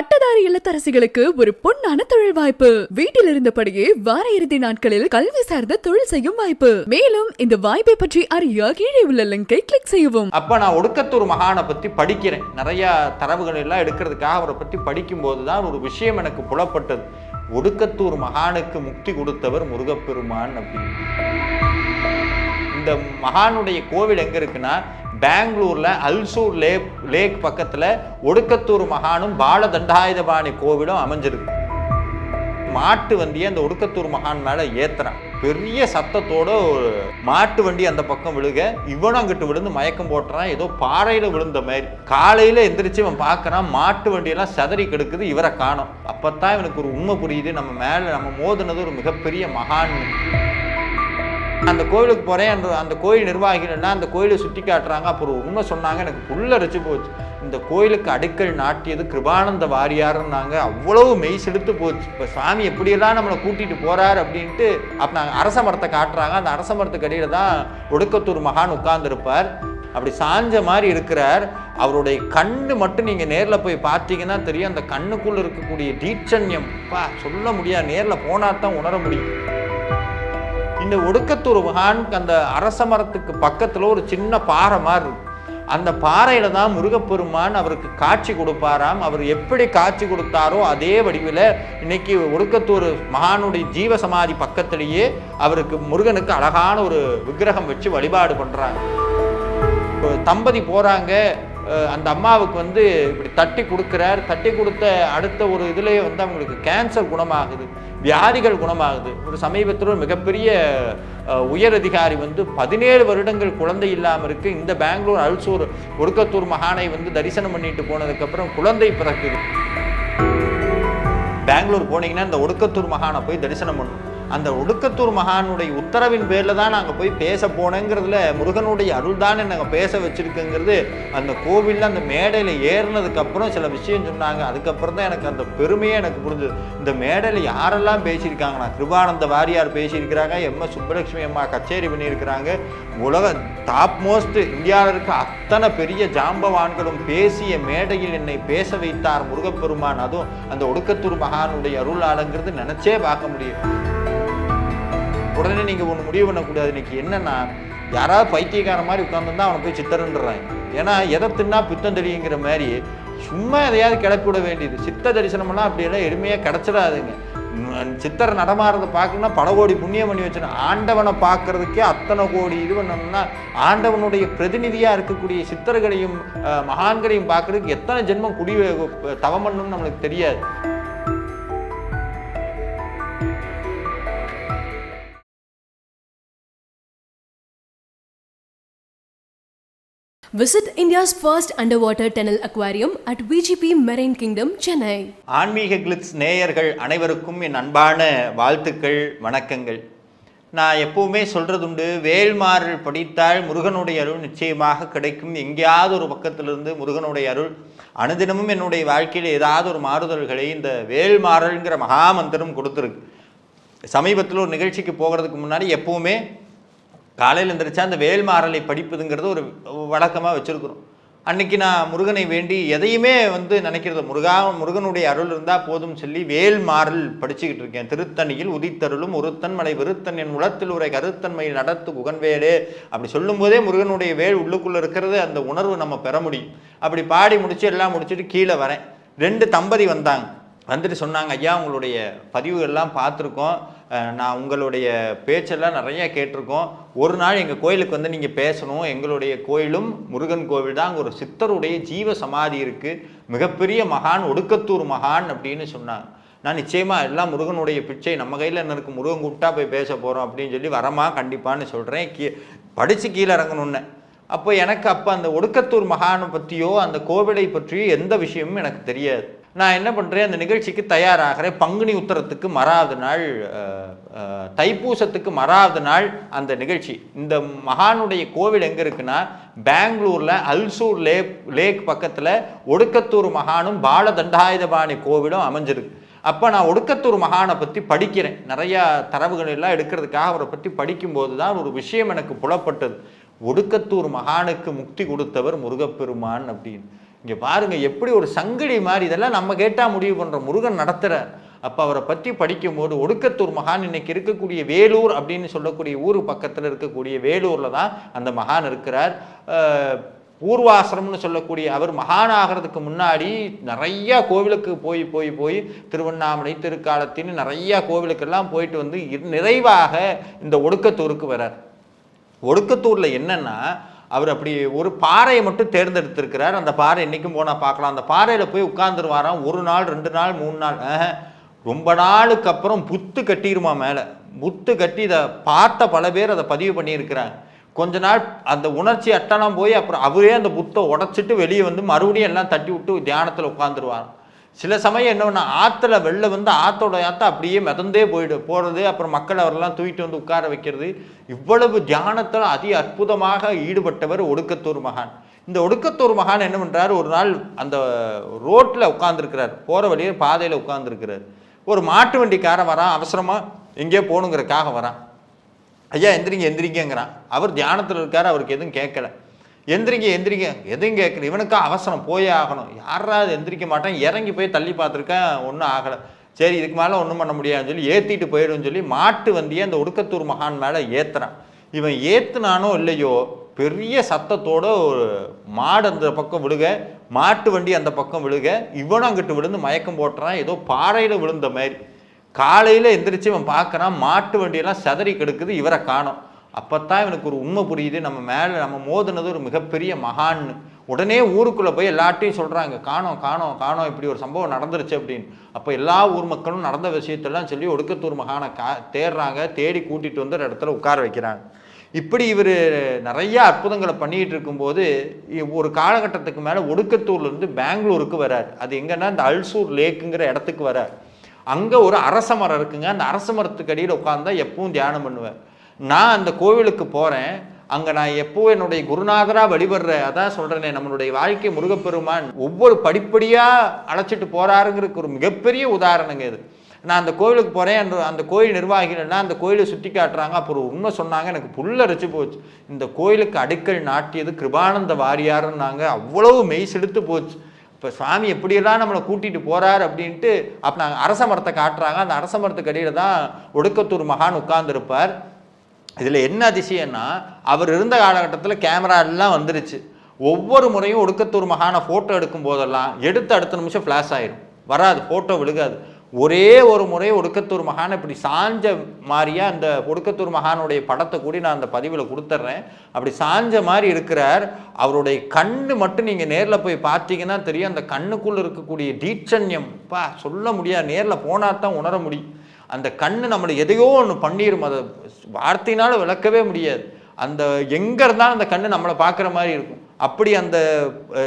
பட்டதாரி இல்லத்தரசிகளுக்கு ஒரு பொன்னான தொழில் வாய்ப்பு. வீட்டில் இருந்தபடியே வார இறுதி நாட்களில் கல்வி சார்ந்த தொழில் செய்யும் வாய்ப்பு. மேலும் இந்த வாய்ப்பை பற்றி அறிய கீழே உள்ள லிங்கை கிளிக் செய்யவும். அப்போ நான் ஒடுக்கத்தூர் மகானை பற்றி படிக்கிறேன். நிறைய தரவுகள் எல்லாம் எடுக்கிறதுக்காக அவரை பற்றி படிக்கும்போது தான் ஒரு விஷயம் எனக்கு புலப்பட்டது. ஒடுக்கத்தூர் மகானுக்கு முக்தி கொடுத்தவர் முருகப்பெருமான் அப்படின்னு. இந்த மகானுடைய கோவில் எங்க இருக்குன்னா பெங்களூர்ல அல்சூர் லேக் லேக் பக்கத்துல ஒடுக்கத்தூர் மகானும் பாலதண்டாயுதபாணி கோவிலும் அமைஞ்சிருக்கு. மாட்டு வண்டியை அந்த ஒடுக்கத்தூர் மகான் மேல ஏத்துறான். பெரிய சத்தத்தோட ஒரு மாட்டு வண்டி அந்த பக்கம் விழுக இவனும் அங்கிட்டு விழுந்து மயக்கம் போட்டுறான். ஏதோ பாறையில விழுந்த மாதிரி. காலையில எந்திரிச்சு இவன் பார்க்கறான் மாட்டு வண்டியெல்லாம் சதறி கெடுக்குது இவரை காணோம். அப்பத்தான் இவனுக்கு ஒரு உண்மை புரியுது நம்ம மேல நம்ம மோதினது ஒரு மிகப்பெரிய மகான். அந்த கோயிலுக்கு போகிறேன் அந்த அந்த கோயில் நிர்வாகிகள்னா அந்த கோயிலை சுற்றி காட்டுறாங்க. அப்புறம் உண்மை சொன்னாங்க எனக்கு புல்லரிச்சு போச்சு. இந்த கோயிலுக்கு அடுக்கல் நாட்டியது கிருபானந்த வாரியாருன்னாங்க அவ்வளவு மெய் செலுத்து போச்சு. இப்போ சாமி எப்படியெல்லாம் நம்மளை கூட்டிகிட்டு போகிறார் அப்படின்ட்டு அப்போ நாங்கள் அரச மரத்தை காட்டுறாங்க. அந்த அரச மரத்துக்கு அடியில் தான் ஒடுக்கத்தூர் மகான் உட்கார்ந்துருப்பார். அப்படி சாஞ்ச மாதிரி இருக்கிறார். அவருடைய கண்ணு மட்டும் நீங்கள் நேரில் போய் பார்த்தீங்கன்னா தெரியும். அந்த கண்ணுக்குள்ளே இருக்கக்கூடிய தீட்சண்யம். பா சொல்ல முடியாது. நேரில் போனால் தான் உணர முடியும். இந்த ஒடுக்கத்தூர் மகான் அந்த அரச மரத்துக்கு பக்கத்தில் ஒரு சின்ன பாறை மாதிரி இருக்கு அந்த பாறையில தான் முருகப்பெருமான் அவருக்கு காட்சி கொடுப்பாராம். அவர் எப்படி காட்சி கொடுத்தாரோ அதே வடிவில் இன்னைக்கு ஒடுக்கத்தூர் மகானுடைய ஜீவ சமாதி பக்கத்திலேயே அவருக்கு முருகனுக்கு அழகான ஒரு விக்கிரகம் வச்சு வழிபாடு பண்ணுறாங்க தம்பதி போகிறாங்க அந்த அம்மாவுக்கு வந்து இப்படி தட்டி கொடுக்குறார். தட்டி கொடுத்த அடுத்த ஒரு இதுலேயே வந்து அவங்களுக்கு கேன்சர் குணமாகுது. வியாதிகள் குணமாகுது. ஒரு சமீபத்தில் ஒரு மிகப்பெரிய உயர் அதிகாரி வந்து பதினேழு வருடங்கள் குழந்தை இல்லாமல் இருக்கு. இந்த பெங்களூர் அல்சூர் ஒடுக்கத்தூர் மகானை வந்து தரிசனம் பண்ணிட்டு போனதுக்கப்புறம் குழந்தை பிறக்குது. பெங்களூர் போனீங்கன்னா இந்த ஒடுக்கத்தூர் மகானை போய் தரிசனம் பண்ணணும். அந்த ஒடுக்கத்தூர் மகானுடைய உத்தரவின் பேரில் தான் நாங்கள் போய் பேச போனேங்கிறதுல முருகனுடைய அருள் தான் நாங்கள் பேச வச்சிருக்குங்கிறது அந்த கோவிலில் அந்த மேடையில் ஏறினதுக்கப்புறம் சில விஷயம் சொன்னாங்க. அதுக்கப்புறம் தான் எனக்கு அந்த பெருமையே எனக்கு புரிஞ்சுது. இந்த மேடையில் யாரெல்லாம் பேசியிருக்காங்கன்னா கிருபானந்த வாரியார் பேசியிருக்கிறாங்க எம். எஸ். சுப்பலட்சுமி அம்மா கச்சேரி பண்ணியிருக்கிறாங்க. உலக டாப் மோஸ்ட் இந்தியாவில் இருக்க அத்தனை பெரிய ஜாம்பவான்களும் பேசிய மேடையில் என்னை பேச வைத்தார் முருகப்பெருமான். அதுவும் அந்த ஒடுக்கத்தூர் மகானுடைய அருளாளங்கிறது நினச்சே பார்க்க முடியும். உடனே நீங்கள் ஒன்று முடிவு பண்ணக்கூடாது. இன்னைக்கு என்னென்னா யாராவது பைத்தியக்கார மாதிரி உட்காந்துருந்தா அவனை போய் சித்தருன்றாங்க ஏன்னா எதை தின்னா பித்தம் தெரியுங்கிற மாதிரி சும்மா எதையாவது கிளப்பி விட வேண்டியது. சித்த தரிசனம்லாம் அப்படியெல்லாம் எளிமையாக கிடச்சிடாதுங்க. சித்தரை நடமாறத நடமாறதை பார்க்கணும்னா பல கோடி புண்ணியம் பண்ணி வச்சுனா ஆண்டவனை பார்க்கறதுக்கே அத்தனை கோடி இது பண்ணணும்னா ஆண்டவனுடைய பிரதிநிதியாக இருக்கக்கூடிய சித்தர்களையும் மகான்களையும் பார்க்கறதுக்கு எத்தனை ஜென்மம் குடி தவம் பண்ணணும்னு நம்மளுக்கு தெரியாது. Visit India's first underwater tunnel aquarium at VGP marine kingdom Chennai ஆன்மீக கிளிட்ஸ் நேயர்கள் அனைவருக்கும் என் அன்பான வாழ்த்துக்கள் வணக்கங்கள். நான் எப்பவுமே சொல்கிறதுண்டு வேல்மாறல் படித்தால் முருகனுடைய அருள் நிச்சயமாக கிடைக்கும். எங்கேயாவது ஒரு பக்கத்திலிருந்து முருகனுடைய அருள் அனுதினமும் என்னுடைய வாழ்க்கையில் ஏதாவது ஒரு மாறுதல்களை இந்த வேல்மாறல்ங்கிற மகாமந்திரம் கொடுத்துருக்கு. சமீபத்தில் ஒரு நிகழ்ச்சிக்கு போகிறதுக்கு முன்னாடி எப்பவுமே காலையில் எந்திரிச்சா அந்த வேல்மாறலை படிப்பதுங்கிறது ஒரு வழக்கமாக வச்சுருக்குறோம். அன்னைக்கு நான் முருகனை வேண்டி எதையுமே வந்து நினைக்கிறது முருகா முருகனுடைய அருள் இருந்தால் போதும் சொல்லி வேல் மாறல் படிச்சுக்கிட்டு இருக்கேன். திருத்தணியில் உதித்தருளும் ஒருத்தன் மலை விருத்தன் என் உளத்தில் உரை கருத்தன்மையில் நடத்து குகன்வேலே. அப்படி சொல்லும்போதே முருகனுடைய வேல் உள்ளுக்குள்ளே இருக்கிறது அந்த உணர்வு நம்ம பெற முடியும். அப்படி பாடி முடிச்சு எல்லாம் முடிச்சுட்டு கீழே வரேன். ரெண்டு தம்பதி வந்தாங்க. வந்துட்டு சொன்னாங்க ஐயா உங்களுடைய பதிவுகள்லாம் பார்த்துருக்கோம். நான் உங்களுடைய பேச்செல்லாம் நிறைய கேட்டிருக்கோம். ஒரு நாள் எங்கள் கோயிலுக்கு வந்து நீங்கள் பேசணும். எங்களுடைய கோயிலும் முருகன் கோவில் தான் அங்கே ஒரு சித்தருடைய ஜீவ சமாதி இருக்குது மிகப்பெரிய மகான் ஒடுக்கத்தூர் மகான் அப்படின்னு சொன்னாங்க. நான் நிச்சயமாக எல்லாம் முருகனுடைய பிச்சை நம்ம கையில் என்ன இருக்குது முருகன் கூப்பிட்டா போய் பேச போகிறோம் அப்படின்னு சொல்லி வரமா? கண்டிப்பான்னு சொல்கிறேன் கீ படித்து கீழே இறங்கணுன்னு அப்போ எனக்கு அப்போ அந்த ஒடுக்கத்தூர் மகானை பற்றியோ அந்த கோவிலை பற்றியோ எந்த விஷயமும் எனக்கு தெரியாது. நான் என்ன பண்ணுறேன் அந்த நிகழ்ச்சிக்கு தயாராகிறேன். பங்குனி உத்தரத்துக்கு மறாவது நாள் தைப்பூசத்துக்கு மறாவது நாள் அந்த நிகழ்ச்சி. இந்த மகானுடைய கோவில் எங்கே இருக்குன்னா பெங்களூரில் அல்சூர் லேக் லேக் பக்கத்தில் ஒடுக்கத்தூர் மகானும் பாலதண்டாயுதபாணி கோவிலும் அமைஞ்சிருக்கு. அப்போ நான் ஒடுக்கத்தூர் மகானை பற்றி படிக்கிறேன். நிறையா தரவுகள் எல்லாம் எடுக்கிறதுக்காக அவரை பற்றி படிக்கும்போது தான் ஒரு விஷயம் எனக்கு புலப்பட்டது. ஒடுக்கத்தூர் மகானுக்கு முக்தி கொடுத்தவர் முருகப்பெருமான் அப்படின்னு. இங்க பாருங்க எப்படி ஒரு சங்கடி மாதிரி இதெல்லாம் நம்ம கேட்டா முடிவு பண்ற முருகன் நடத்துறார். அப்ப அவரை பற்றி படிக்கும்போது ஒடுக்கத்தூர் மகான் இன்னைக்கு இருக்கக்கூடிய வேலூர் அப்படின்னு சொல்லக்கூடிய ஊர் பக்கத்துல இருக்கக்கூடிய வேலூர்ல தான் அந்த மகான் இருக்கிறார். பூர்வாசிரம்னு சொல்லக்கூடிய அவர் மகான் ஆகிறதுக்கு முன்னாடி நிறைய கோவிலுக்கு போய் போய் போய் திருவண்ணாமலை திருக்காலத்தின்னு நிறைய கோவிலுக்கெல்லாம் போயிட்டு வந்து நிறைவாக இந்த ஒடுக்கத்தூருக்கு வரார். ஒடுக்கத்தூர்ல என்னன்னா அவர் அப்படி ஒரு பாறையை மட்டும் தேர்ந்தெடுத்திருக்கிறார். அந்த பாறை என்றைக்கும் போனால் பார்க்கலாம். அந்த பாறையில் போய் உட்காந்துருவாராம் ஒரு நாள் ரெண்டு நாள் மூணு நாள். ரொம்ப நாளுக்கு அப்புறம் புத்து கட்டிடுமா மேலே. புத்து கட்டி இதை பார்த்த பல பேர் அதை பதிவு பண்ணியிருக்கிறாங்க. கொஞ்ச நாள் அந்த உணர்ச்சி அட்டனம் போய் அப்புறம் அவரே அந்த புத்தை உடச்சிட்டு வெளியே வந்து மறுபடியும் எல்லாம் தட்டி விட்டு தியானத்தில் உட்காந்துருவாராம் சில சமயம் என்ன பண்ணா வெளில வந்து ஆற்றோட ஆற்ற அப்படியே மிதந்தே போயிடு. போகிறது அப்புறம் மக்கள் அவரெல்லாம் தூக்கிட்டு வந்து உட்கார வைக்கிறது. இவ்வளவு தியானத்தில் அதி அற்புதமாக ஈடுபட்டவர் ஒடுக்கத்தூர் மகான். இந்த ஒடுக்கத்தூர் மகான் என்ன பண்ணுறாரு ஒரு நாள் அந்த ரோட்டில் உட்காந்துருக்கிறார் போகிற வழியே பாதையில் உட்காந்துருக்கிறார் ஒரு மாட்டு வண்டிக்காரன் வரான். அவசரமாக எங்கேயோ போகணுங்கிறக்காக வரான். ஐயா எந்திரிங்க எந்திரிங்கங்கிறான். அவர் தியானத்தில் இருக்கார் அவருக்கு எதுவும் கேட்கல. எந்திரிங்க எந்திரிங்க. எதையும் கேட்கல. இவனுக்கா அவசரம். போயே ஆகணும். யாராவது எந்திரிக்க மாட்டான். இறங்கி போய் தள்ளி பார்த்துருக்கேன். ஒன்றும் ஆகலை. சரி இதுக்கு மேலே ஒன்றும் பண்ண முடியாதுன்னு சொல்லி ஏற்றிட்டு போயிடும்னு சொல்லி மாட்டு வண்டியை அந்த ஒடுக்கத்தூர் மகான் மேலே ஏற்றுறான் இவன் ஏற்றுனானோ இல்லையோ பெரிய சத்தத்தோட ஒரு மாடு அந்த பக்கம் விழுக மாட்டு வண்டி அந்த பக்கம் விழுக இவனும் அங்கிட்டு விழுந்து மயக்கம் போட்டுறான். ஏதோ பாறையில் விழுந்த மாதிரி. காலையில் எந்திரிச்சு இவன் பார்க்குறான். மாட்டு வண்டியெல்லாம் சதறி கெடுக்குது. இவரை காணும். அப்போத்தான் இவனுக்கு ஒரு உண்மை புரியுது. நம்ம மேலே நம்ம மோதுனது ஒரு மிகப்பெரிய மகான்னு உடனே ஊருக்குள்ளே போய் எல்லார்ட்டையும் சொல்கிறாங்க காணோம் காணோம் காணோம் இப்படி ஒரு சம்பவம் நடந்துருச்சு அப்படின்னு. அப்போ எல்லா ஊர் மக்களும் நடந்த விஷயத்தெல்லாம் சொல்லி ஒடுக்கத்தூர் மகானை கா தேடுறாங்க தேடி கூட்டிகிட்டு வந்து ஒரு இடத்துல உட்கார வைக்கிறாங்க. இப்படி இவர் நிறைய அற்புதங்களை பண்ணிகிட்டு இருக்கும்போது ஒரு காலகட்டத்துக்கு மேலே ஒடுக்கத்தூர்லேருந்து பெங்களூருக்கு வரார். அது எங்கன்னா இந்த அல்சூர் லேக்குங்கிற இடத்துக்கு வரார். அங்கே ஒரு அரச மரம் இருக்குங்க. அந்த அரச மரத்துக்கு அடியில் உட்காந்தா எப்பவும் தியானம் பண்ணுவேன். நான் அந்த கோவிலுக்கு போகிறேன் அங்கே நான் எப்போ என்னுடைய குருநாதராக வழிபடுற அதான் சொல்கிறேனே நம்மளுடைய வாழ்க்கை முருகப்பெருமான் ஒவ்வொரு படிப்படியாக அழைச்சிட்டு போகிறாருங்கிறதுக்கு ஒரு மிகப்பெரிய உதாரணங்க இது. நான் அந்த கோவிலுக்கு போகிறேன் அந்த அந்த கோயில் நிர்வாகிகள்னா அந்த கோயிலை சுற்றி காட்டுறாங்க. அப்புறம் உண்மை சொன்னாங்க எனக்கு புல்லரிச்சு போச்சு. இந்த கோயிலுக்கு அடிக்கல் நாட்டியது கிருபானந்த வாரியாருன்னாங்க. அவ்வளவு மெய் செலுத்து போச்சு. இப்போ சுவாமி எப்படியெல்லாம் நம்மளை கூட்டிட்டு போகிறார் அப்படின்ட்டு அப்போ நாங்கள் அரச மரத்தை காட்டுறாங்க. அந்த அரச மரத்துக்கு அடியில் தான் ஒடுக்கத்தூர் மகான் உட்கார்ந்துருப்பார். இதில் என்ன அதிசயம்னா அவர் இருந்த காலகட்டத்தில் கேமரா எல்லாம் வந்துருச்சு. ஒவ்வொரு முறையும் ஒடுக்கத்தூர் மகானை ஃபோட்டோ எடுக்கும் போதெல்லாம் எடுத்து அடுத்த நிமிஷம் ஃப்ளாஷ் ஆயிடும் வராது ஃபோட்டோ விழுகாது. ஒரே ஒரு முறை ஒடுக்கத்தூர் மகான் இப்படி சாஞ்ச மாதிரியா அந்த ஒடுக்கத்தூர் மகானுடைய படத்தை கூடி நான் அந்த பதிவில் கொடுத்துட்றேன். அப்படி சாஞ்ச மாதிரி இருக்கிறார். அவருடைய கண்ணு மட்டும் நீங்கள் நேரில் போய் பார்த்தீங்கன்னா தெரியும். அந்த கண்ணுக்குள்ளே இருக்கக்கூடிய தீட்சண்யம் பா சொல்ல முடியாது. நேரில் போனால் தான் உணர முடியும். அந்த கண்ணு நம்மளை எதையோ ஒன்று பண்ணிடும் அதை வார்த்தையினால விளக்கவே முடியாது. அந்த எங்கே இருந்தாலும் அந்த கண்ணு நம்மளை பார்க்குற மாதிரி இருக்கும். அப்படி அந்த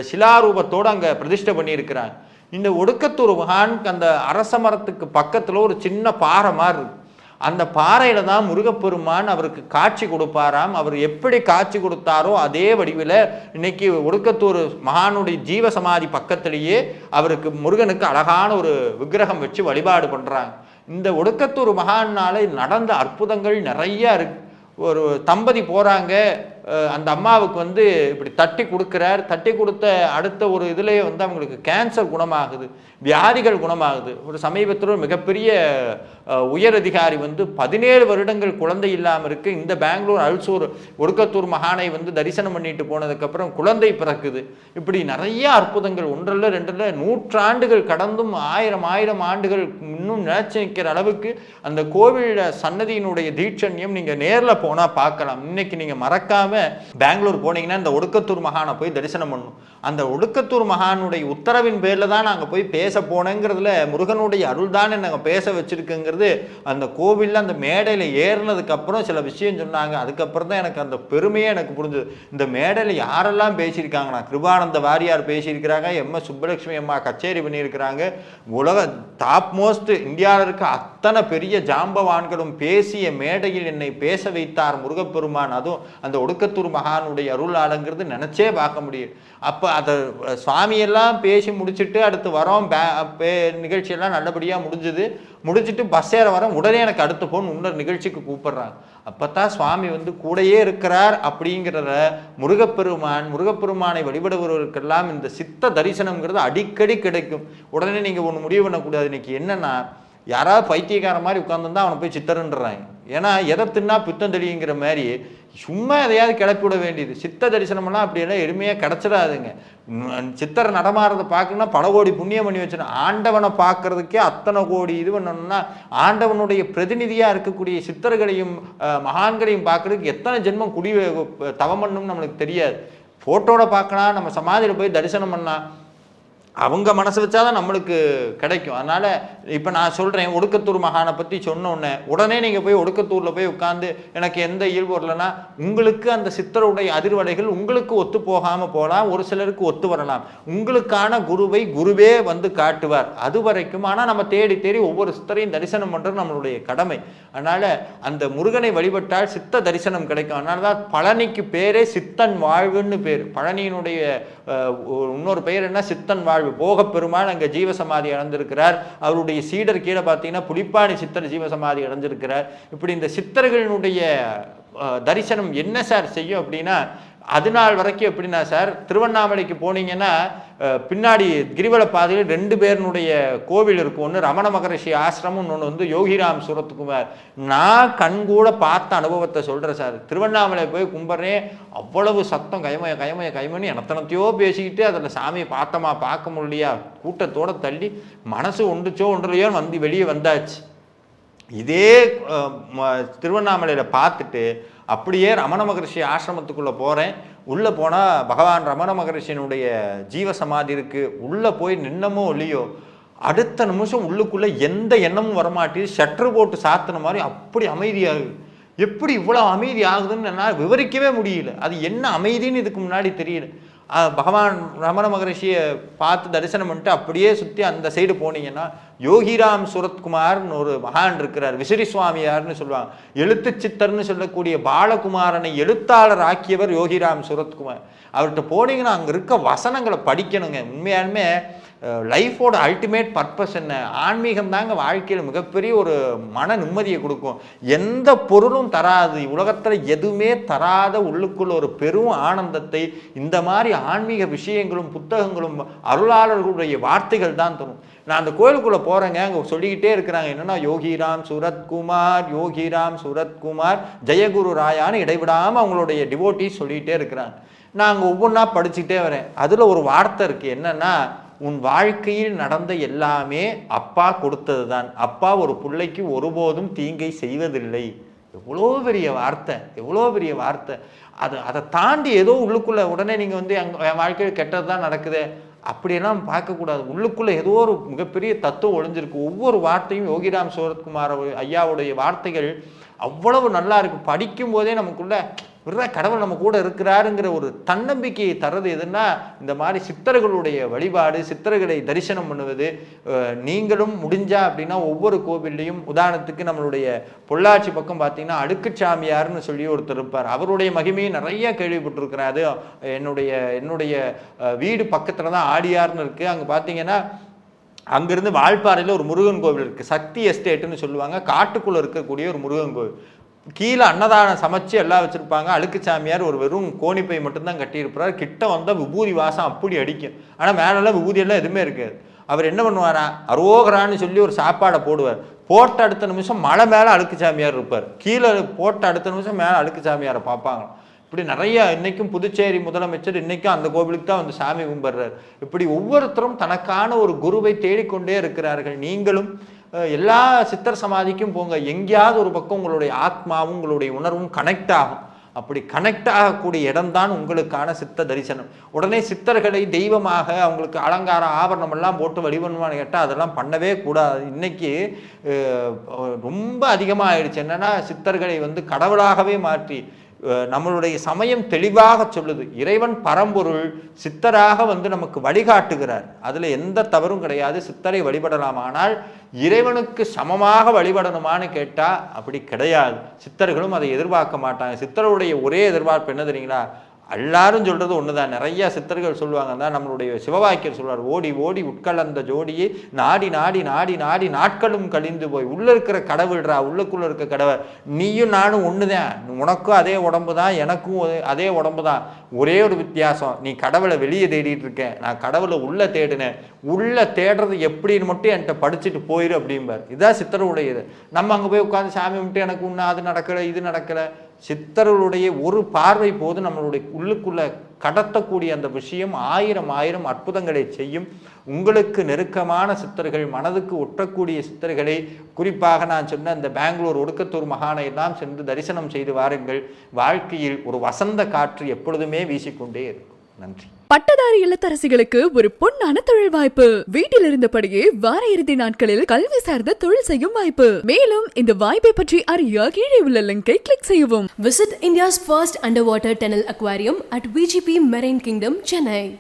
சிலாரூபத்தோடு அங்கே பிரதிஷ்டை பண்ணியிருக்கிறாங்க. இந்த ஒடுக்கத்தூர் மகான் அந்த அரச மரத்துக்கு பக்கத்தில் ஒரு சின்ன பாறை மாதிரி இருக்கு அந்த பாறையில தான் முருகப்பெருமான் அவருக்கு காட்சி கொடுப்பாராம். அவர் எப்படி காட்சி கொடுத்தாரோ அதே வடிவில் இன்னைக்கு ஒடுக்கத்தூர் மகானுடைய ஜீவ சமாதி பக்கத்திலேயே அவருக்கு முருகனுக்கு அழகான ஒரு விக்கிரகம் வச்சு வழிபாடு பண்ணுறாங்க இந்த ஒடுக்கத்தூர் மகானால நடந்த அற்புதங்கள் நிறைய இருக்கு. ஒரு தம்பதி போறாங்க அந்த அம்மாவுக்கு வந்து இப்படி தட்டி கொடுக்குறார். தட்டி கொடுத்த அடுத்த ஒரு இதுலேயே வந்து அவங்களுக்கு கேன்சர் குணமாகுது வியாதிகள் குணமாகுது. ஒரு சமீபத்தில் ஒரு மிகப்பெரிய உயர் அதிகாரி வந்து பதினேழு வருடங்கள் குழந்தை இல்லாமல் இருக்கு. இந்த பெங்களூர் அல்சூர் ஒடுக்கத்தூர் மகானை வந்து தரிசனம் பண்ணிட்டு போனதுக்கப்புறம் குழந்தை பிறக்குது. இப்படி நிறைய அற்புதங்கள் ஒன்றல்ல ரெண்டில் நூற்றாண்டுகள் கடந்தும் ஆயிரம் ஆயிரம் ஆண்டுகள் இன்னும் நினைச்சு நிற்கிற அளவுக்கு அந்த கோவில் சன்னதியினுடைய தீட்சண்யம் நீங்கள் நேரில் போனால் பார்க்கலாம். இன்னைக்கு நீங்கள் மறக்காமல் மறக்காம பெங்களூர் போனீங்கன்னா இந்த ஒடுக்கத்தூர் மகானை போய் தரிசனம் பண்ணணும். அந்த ஒடுக்கத்தூர் மகானுடைய உத்தரவின் பேரில் தான் நாங்கள் போய் பேச போனேங்கிறதுல முருகனுடைய அருள் தானே நாங்கள் பேச வச்சிருக்குங்கிறது அந்த கோவில்ல அந்த மேடையில் ஏறினதுக்கப்புறம் சில விஷயம் சொன்னாங்க. அதுக்கப்புறம் தான் எனக்கு அந்த பெருமையே எனக்கு புரிஞ்சுது. இந்த மேடையில் யாரெல்லாம் பேசியிருக்காங்கன்னா கிருபானந்த வாரியார் பேசியிருக்கிறாங்க எம். எஸ். சுப்பலட்சுமி அம்மா கச்சேரி பண்ணியிருக்கிறாங்க. உலக டாப் மோஸ்ட் இந்தியாவில் இருக்க அத்தனை பெரிய ஜாம்பவான்களும் பேசிய மேடையில் என்னை பேச வைத்தார் முருகப்பெருமான். அதுவும் அந்த ஒடுக்க ஒடுக்கத்தூர் மகானுடைய அருளாளங்கிறது நினச்சே பார்க்க முடியும் அப்போ அதை சுவாமியெல்லாம் பேசி முடிச்சுட்டு அடுத்து வரோம் பே பே நிகழ்ச்சியெல்லாம் நல்லபடியாக முடிஞ்சுது. முடிச்சுட்டு பஸ் ஏற வரோம் உடனே எனக்கு அடுத்து போன் இன்னொரு நிகழ்ச்சிக்கு கூப்பிடுறாங்க. அப்போ தான் சுவாமி வந்து கூடயே இருக்கிறார் அப்படிங்கிறத முருகப்பெருமான் முருகப்பெருமானை வழிபடுபவர்களுக்கெல்லாம் இந்த சித்த தரிசனம்ங்கிறது அடிக்கடி கிடைக்கும். உடனே நீங்கள் ஒன்று முடிவு பண்ணக்கூடாது. இன்னைக்கு என்னன்னா யாராவது பைத்தியக்கார மாதிரி உட்காந்துருந்தா அவனை போய் சித்தருன்றாங்க. ஏன்னா எதை தின்னா பித்தம் தெளிங்கிற மாதிரி சும்மா எதையாவது கிளப்பி விட வேண்டியது. சித்த தரிசனமெல்லாம் அப்படியெல்லாம் எளிமையாக கிடச்சிடாதுங்க. உம், சித்தரை நடமாறதை பார்க்கணும்னா பல கோடி புண்ணியம் பண்ணி வச்சிடணும். ஆண்டவனை பார்க்கறதுக்கே அத்தனை கோடி இது பண்ணணும்னா ஆண்டவனுடைய பிரதிநிதியாக இருக்கக்கூடிய சித்தர்களையும் மகான்களையும் பார்க்கறதுக்கு எத்தனை ஜென்மம் குடி தவம் பண்ணணும்னு நம்மளுக்கு தெரியாது. ஃபோட்டோவில் பார்க்கலாம் நம்ம சமாதியில் போய் தரிசனம் பண்ணலாம். அவங்க மனசு வச்சாதான் நம்மளுக்கு கிடைக்கும். அதனால இப்போ நான் சொல்கிறேன் ஒடுக்கத்தூர் மகானை பற்றி சொன்ன உடனே உடனே நீங்கள் போய் ஒடுக்கத்தூரில் போய் உட்காந்து எனக்கு எந்த இயல்பு வரலன்னா உங்களுக்கு அந்த சித்தருடைய அதிர்வலைகள் உங்களுக்கு ஒத்து போகாமல் போகலாம் ஒரு சிலருக்கு ஒத்து வரலாம். உங்களுக்கான குருவை குருவே வந்து காட்டுவார். அது வரைக்கும் ஆனால் நம்ம தேடி தேடி ஒவ்வொரு சித்தரையும் தரிசனம் பண்ணுறது நம்மளுடைய கடமை. அதனால அந்த முருகனை வழிபட்டால் சித்த தரிசனம் கிடைக்கும். அதனால தான் பழனிக்கு பேரே சித்தன் வாழ்வுன்னு பேர். பழனியினுடைய இன்னொரு பெயர் என்ன? சித்தன் வாழ்வு. போகப் பெருமாள் அங்கே ஜீவசமாதி இழந்திருக்கிறார் அவருடைய சீடர் கீழே பார்த்தீங்கன்னா புலிப்பாணி சித்தர் ஜீவசமாதி இழந்திருக்கிறார் இப்படி இந்த சித்தர்களினுடைய தரிசனம் என்ன சார் செய்யும் அப்படின்னா அது நாள் வரைக்கும் எப்படின்னா சார் திருவண்ணாமலைக்கு போனீங்கன்னா பின்னாடி கிரிவல பாதையில் ரெண்டு பேருனுடைய கோவில் இருக்கும். ஒன்று ரமண மகரிஷி ஆசிரமம் ஒன்று வந்து யோகிராம் சுரத்குமார். நான் கண்கூட பார்த்த அனுபவத்தை சொல்கிறேன் சார். திருவண்ணாமலை போய் கும்பிட்றேன் அவ்வளவு சத்தம் கயமய கயமய கைமன்னு எனத்தனத்தையோ பேசிக்கிட்டு அதில் சாமியை பார்த்தோமா பார்க்க முடியலையா? கூட்டத்தோடு தள்ளி மனசு ஒன்றுச்சோ ஒன்றுலையோன்னு வந்து வெளியே வந்தாச்சு. இதே ம- திருவண்ணாமலையில் பார்த்துட்டு அப்படியே ரமண மகரிஷி ஆசிரமத்துக்குள்ளே போகிறேன் உள்ளே போனால் பகவான் ரமண மகரிஷியினுடைய ஜீவசமாதி இருக்குது உள்ளே போய் நின்னமோ இல்லையோ அடுத்த நிமிஷம் உள்ளுக்குள்ளே எந்த எண்ணமும் வரமாட்டி ஷட்ரு போட்டு சாத்தின மாதிரி அப்படி அமைதியாகுது. எப்படி இவ்வளோ அமைதி ஆகுதுன்னு என்னால் விவரிக்கவே முடியல. அது என்ன அமைதின்னு இதுக்கு முன்னாடி தெரியல. பகவான் ரமண மகரிஷியை பார்த்து தரிசனம் பண்ணிட்டு அப்படியே சுற்றி அந்த சைடு போனீங்கன்னா யோகிராம் சுரத்குமார்னு ஒரு மகான் இருக்கிறார் விசிறி சுவாமியார்னு சொல்லுவாங்க. எழுத்து சித்தர்னு சொல்லக்கூடிய பாலகுமாரனை எழுத்தாளர் ஆக்கியவர் யோகிராம் சுரத்குமார். அவர்கிட்ட போனீங்கன்னா அங்கே இருக்க வசனங்களை படிக்கணுங்க. உண்மையாலுமே லைஃபோட அல்டிமேட் பர்பஸ் என்ன? ஆன்மீகம் தாங்க வாழ்க்கையில் மிகப்பெரிய ஒரு மன நிம்மதியை கொடுக்கும். எந்த பொருளும் தராது. உலகத்தில் எதுவுமே தராத உள்ளுக்குள்ள ஒரு பெரும் ஆனந்தத்தை இந்த மாதிரி ஆன்மீக விஷயங்களும் புத்தகங்களும் அருளாளர்களுடைய வார்த்தைகள் தான் தரும். நான் அந்த கோயிலுக்குள்ளே போகிறேங்க அங்கே சொல்லிக்கிட்டே இருக்கிறாங்க. என்னென்னா யோகிராம் சுரத்குமார் யோகிராம் சுரத்குமார் ஜெயகுரு ராயான்னு இடைவிடாமல் அவங்களுடைய டிவோட்டிஸ் சொல்லிக்கிட்டே இருக்கிறாங்க. நான் அங்கே ஒவ்வொன்றா படிச்சுக்கிட்டே வரேன். அதில் ஒரு வார்த்தை இருக்குது என்னென்னா உன் வாழ்க்கையில் நடந்த எல்லாமே அப்பா கொடுத்தது தான் அப்பா ஒரு பிள்ளைக்கு ஒருபோதும் தீங்கை செய்வதில்லை. எவ்வளோ பெரிய வார்த்தை எவ்வளோ பெரிய வார்த்தை. அது அதை தாண்டி ஏதோ உள்ளுக்குள்ளே உடனே நீங்கள் வந்து எங்கள் என் வாழ்க்கையில் கெட்டது தான் நடக்குது. அப்படியெல்லாம் பார்க்கக்கூடாது. உள்ளுக்குள்ளே ஏதோ ஒரு மிகப்பெரிய தத்துவம் ஒளிஞ்சிருக்கு. ஒவ்வொரு வார்த்தையும் யோகிராம் சோரத்குமார் ஐயாவுடைய வார்த்தைகள் அவ்வளவு நல்லா இருக்கு. படிக்கும் போதே நமக்குள்ள விடுறா கடவுள் நம்ம கூட இருக்கிறாருங்கிற ஒரு தன்னம்பிக்கையை தர்றது எதுன்னா இந்த மாதிரி சித்தர்களுடைய வழிபாடு சித்தர்களை தரிசனம் பண்ணுவது நீங்களும் முடிஞ்சா அப்படின்னா ஒவ்வொரு கோவில்லையும் உதாரணத்துக்கு நம்மளுடைய பொள்ளாச்சி பக்கம் பார்த்தீங்கன்னா அடுக்குச்சாமியார்னு சொல்லி ஒருத்தர் இருப்பார். அவருடைய மகிமையை நிறைய கேள்விப்பட்டிருக்கிறேன். அது என்னுடைய என்னுடைய வீடு பக்கத்தில் தான் ஆடியார்னு இருக்குது அங்கே பார்த்தீங்கன்னா அங்கிருந்து வால்பாறையில் ஒரு முருகன் கோவில் இருக்குது சக்தி எஸ்டேட்டுன்னு சொல்லுவாங்க. காட்டுக்குள்ளே இருக்கக்கூடிய ஒரு முருகன் கோவில். கீழே அன்னதானம் சமைச்சு எல்லாம் வச்சுருப்பாங்க. அழுக்கு சாமியார் ஒரு வெறும் கோணிப்பை மட்டும்தான் கட்டியிருப்பார். கிட்ட வந்தால் விபூதி வாசம் அப்படி அடிக்கும். ஆனால் மேலெல்லாம் விபூதியெல்லாம் எதுவுமே இருக்காது. அவர் என்ன பண்ணுவாரா? அரோகரான்னு சொல்லி ஒரு சாப்பாடை போடுவார். போட்ட அடுத்த நிமிஷம் மலை மேலே அழுக்கு சாமியார் இருப்பார். கீழே போட்ட அடுத்த நிமிஷம் மேலே அழுக்கு சாமியாரை பார்ப்பாங்க இப்படி நிறைய இன்னைக்கும் புதுச்சேரி முதலமைச்சர் இன்னைக்கும் அந்த கோவிலுக்கு தான் வந்து சாமி கும்பிட்றாரு. இப்படி ஒவ்வொருத்தரும் தனக்கான ஒரு குருவை தேடிக்கொண்டே இருக்கிறார்கள். நீங்களும் எல்லா சித்தர் சமாதிக்கும் போங்க. எங்கேயாவது ஒரு பக்கம் உங்களுடைய ஆத்மாவும் உங்களுடைய உணர்வும் கனெக்ட் ஆகும். அப்படி கனெக்ட் ஆகக்கூடிய இடம்தான் உங்களுக்கான சித்த தரிசனம். உடனே சித்தர்களை தெய்வமாக அவங்களுக்கு அலங்கார ஆபரணம் எல்லாம் போட்டு வழிபண்ணுவான்னு கேட்டால் அதெல்லாம் பண்ணவே கூடாது. இன்னைக்கு ரொம்ப அதிகமாக ஆயிடுச்சு என்னன்னா சித்தர்களை வந்து கடவுளாகவே மாற்றி நம்மளுடைய சமயம் தெளிவாக சொல்லுது. இறைவன் பரம்பொருள் சித்தராக வந்து நமக்கு வழிகாட்டுகிறார். அதில் எந்த தவறும் கிடையாது. சித்தரை வழிபடலாம். ஆனால் இறைவனுக்கு சமமாக வழிபடணுமான்னு கேட்டால் அப்படி கிடையாது. சித்தர்களும் அதை எதிர்பார்க்க மாட்டாங்க. சித்தருடைய ஒரே எதிர்பார்ப்பு என்ன தெரியுங்களா? எல்லாரும் சொல்றது ஒண்ணுதான். நிறைய சித்தர்கள் சொல்லுவாங்க தான் நம்மளுடைய சிவவாக்கியர் சொல்வார் ஓடி ஓடி உட்கலந்த ஜோடியை நாடி நாடி நாடி நாடி நாட்களும் கழிந்து போய் உள்ள இருக்கிற கடவுள்றா உள்ளுக்குள்ள இருக்க கடவுள் நீயும் நானும் ஒண்ணுதான். உனக்கும் அதே உடம்பு தான் எனக்கும் அதே உடம்பு தான் ஒரே ஒரு வித்தியாசம் நீ கடவுளை வெளியே தேடிட்டு இருக்கேன். நான் கடவுளை உள்ள தேடினேன். உள்ள தேடுறது எப்படின்னு மட்டும் என்கிட்ட படிச்சுட்டு போயிரு அப்படிம்பார். இதான் சித்தருடையது. நம்ம அங்க போய் உட்காந்து சாமி கும்பிட்டு எனக்கு இன்னும் அது நடக்கல இது நடக்கல சித்தர்களுடைய ஒரு பார்வை போது நம்மளுடைய உள்ளுக்குள்ள கடத்தக்கூடிய அந்த விஷயம் ஆயிரம் ஆயிரம் அற்புதங்களை செய்யும். உங்களுக்கு நெருக்கமான சித்தர்கள் மனதுக்கு ஒட்டக்கூடிய சித்தர்களை குறிப்பாக நான் சொன்ன இந்த பெங்களூர் ஒடுக்கத்தூர் மகானை எல்லாம் சென்று தரிசனம் செய்து வாருங்கள். வாழ்க்கையில் ஒரு வசந்த காற்று எப்பொழுதுமே வீசிக்கொண்டே இருக்கும். நன்றி. பட்டதாரி இல்லத்தரசிகளுக்கு ஒரு பொன்னான தொழில் வாய்ப்பு. வீட்டில் இருந்தபடியே வார இறுதி நாட்களில் கல்வி சார்ந்த தொழில் செய்யும் வாய்ப்பு. மேலும் இந்த வாய்ப்பை பற்றி அறிய கீழே உள்ள லிங்கை கிளிக் செய்யவும். Visit India's first underwater tunnel aquarium at VGP Marine Kingdom, Chennai.